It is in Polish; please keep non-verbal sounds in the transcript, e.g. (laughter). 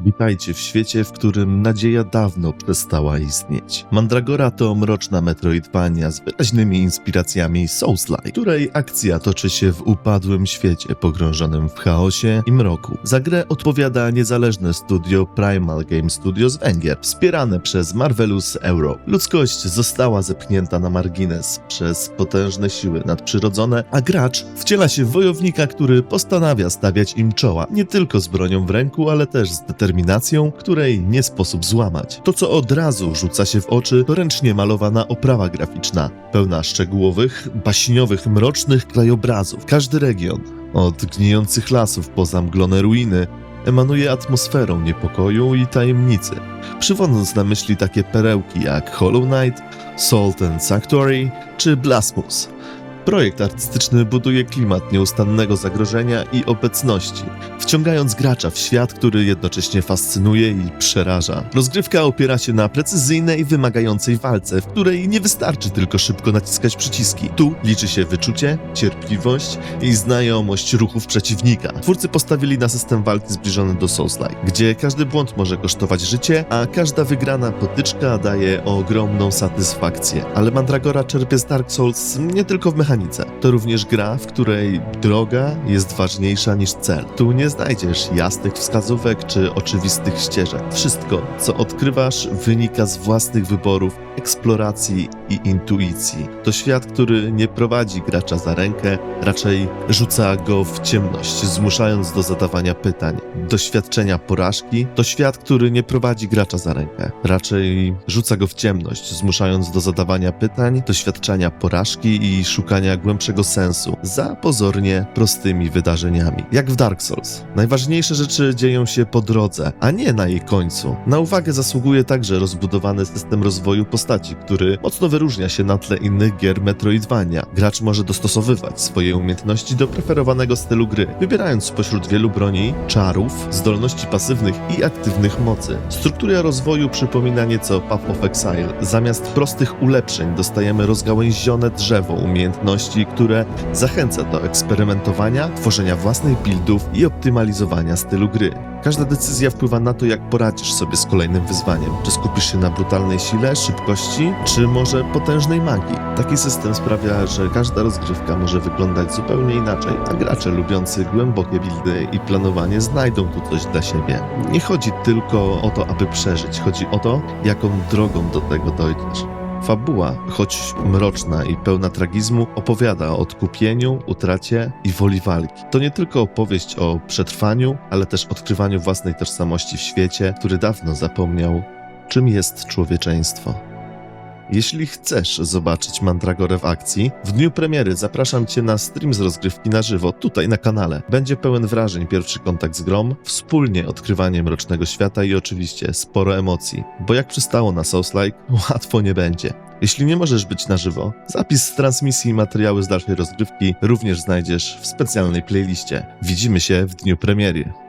Witajcie w świecie, w którym nadzieja dawno przestała istnieć. Mandragora to mroczna Metroidvania z wyraźnymi inspiracjami Souls-like, której akcja toczy się w upadłym świecie pogrążonym w chaosie i mroku. Za grę odpowiada niezależne studio Primal Game Studio z Węgier, wspierane przez Marvelous Euro. Ludzkość została zepchnięta na margines przez potężne siły nadprzyrodzone, a gracz wciela się w wojownika, który postanawia stawiać im czoła, nie tylko z bronią w ręku, ale też z determinacją, której nie sposób złamać. To, co od razu rzuca się w oczy, to ręcznie malowana oprawa graficzna, pełna szczegółowych, baśniowych, mrocznych krajobrazów. Każdy region, od gnijących lasów po zamglone ruiny, emanuje atmosferą niepokoju i tajemnicy, przywodząc na myśli takie perełki jak Hollow Knight, Salt and Sanctuary czy Blasmus. Projekt artystyczny buduje klimat nieustannego zagrożenia i obecności, wciągając gracza w świat, który jednocześnie fascynuje i przeraża. Rozgrywka opiera się na precyzyjnej, wymagającej walce, w której nie wystarczy tylko szybko naciskać przyciski. Tu liczy się wyczucie, cierpliwość i znajomość ruchów przeciwnika. Twórcy postawili na system walki zbliżony do Souls-like, gdzie każdy błąd może kosztować życie, a każda wygrana potyczka daje ogromną satysfakcję. Ale Mandragora czerpie z Dark Souls nie tylko w mechanice. To również gra, w której droga jest ważniejsza niż cel. Tu nie znajdziesz jasnych wskazówek czy oczywistych ścieżek. Wszystko, co odkrywasz, wynika z własnych wyborów, eksploracji i intuicji. To świat, który nie prowadzi gracza za rękę, raczej rzuca go w ciemność, zmuszając do zadawania pytań. Doświadczenia porażki to świat, który nie prowadzi gracza za rękę, raczej rzuca go w ciemność, zmuszając do zadawania pytań, doświadczenia porażki i szukania głębszego sensu za pozornie prostymi wydarzeniami. Jak w Dark Souls. Najważniejsze rzeczy dzieją się po drodze, a nie na jej końcu. Na uwagę zasługuje także rozbudowany system rozwoju postaci, który mocno wyróżnia się na tle innych gier Metroidvania. Gracz może dostosowywać swoje umiejętności do preferowanego stylu gry, wybierając spośród wielu broni, czarów, zdolności pasywnych i aktywnych mocy. Struktura rozwoju przypomina nieco Path of Exile. Zamiast prostych ulepszeń dostajemy rozgałęzione drzewo umiejętności, które zachęca do eksperymentowania, tworzenia własnych buildów i optymalizowania stylu gry. Każda decyzja wpływa na to, jak poradzisz sobie z kolejnym wyzwaniem. Czy skupisz się na brutalnej sile, szybkości, czy może potężnej magii. Taki system sprawia, że każda rozgrywka może wyglądać zupełnie inaczej, a gracze lubiący głębokie buildy i planowanie znajdą tu coś dla siebie. Nie chodzi tylko o to, aby przeżyć, chodzi o to, jaką drogą do tego dojdziesz. Fabuła, choć mroczna i pełna tragizmu, opowiada o odkupieniu, utracie i woli walki. To nie tylko opowieść o przetrwaniu, ale też odkrywaniu własnej tożsamości w świecie, który dawno zapomniał, czym jest człowieczeństwo. Jeśli chcesz zobaczyć Mandragorę w akcji, w dniu premiery zapraszam Cię na stream z rozgrywki na żywo, tutaj na kanale. Będzie pełen wrażeń pierwszy kontakt z grom, wspólnie odkrywanie mrocznego świata i oczywiście sporo emocji, bo jak przystało na Souls-like, (laughs) łatwo nie będzie. Jeśli nie możesz być na żywo, zapis z transmisji i materiały z dalszej rozgrywki również znajdziesz w specjalnej playliście. Widzimy się w dniu premiery.